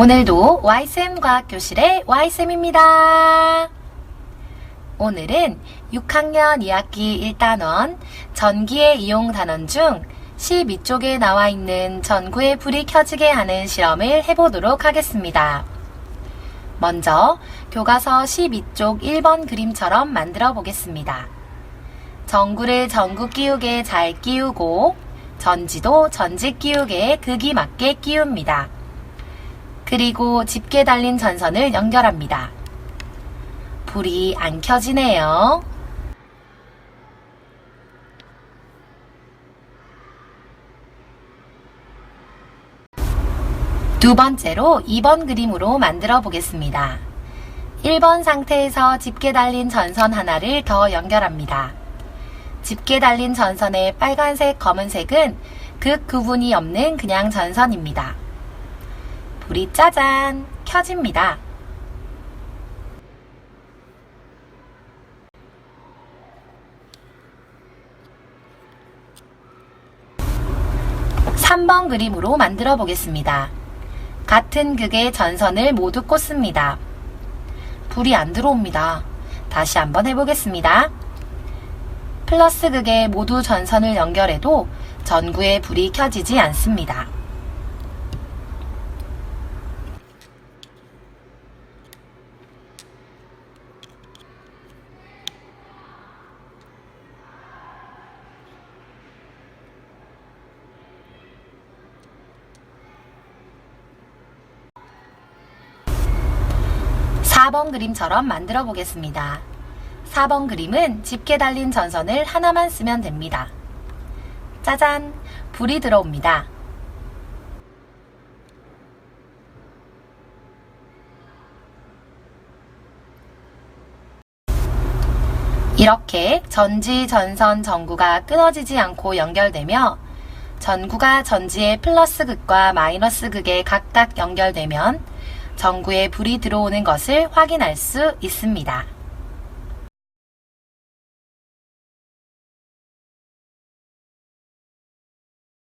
오늘도 YSM 과학교실의 YSM입니다. 오늘은 6학년 2학기 1단원 전기의 이용 단원 중 12쪽에 나와 있는 전구의 불이 켜지게 하는 실험을 해보도록 하겠습니다. 먼저 교과서 12쪽 1번 그림처럼 만들어 보겠습니다. 전구를 전구 끼우개 잘 끼우고 전지도 전지 끼우개에 극이 맞게 끼웁니다. 그리고 집게 달린 전선을 연결합니다. 불이 안 켜지네요. 두 번째로 2번 그림으로 만들어 보겠습니다. 1번 상태에서 집게 달린 전선 하나를 더 연결합니다. 집게 달린 전선의 빨간색, 검은색은 극 구분이 없는 그냥 전선입니다. 불이 짜잔 켜집니다. 삼번 그림으로 만들어 보겠습니다. 같은 극의 전선을 모두 꽂습니다. 불이 안 들어옵니다. 다시 한번 해보겠습니다. 플러스 극에 모두 전선을 연결해도 전구에 불이 켜지지 않습니다. 사번 그림처럼 만들어 보겠습니다. 4번 그림은 집게 달린 전선을 하나만 쓰면 됩니다. 짜잔! 불이 들어옵니다. 이렇게 전지, 전선, 전구가 끊어지지 않고 연결되며 전구가 전지의 플러스 극과 마이너스 극에 각각 연결되면 전구에 불이 들어오는 것을 확인할 수 있습니다.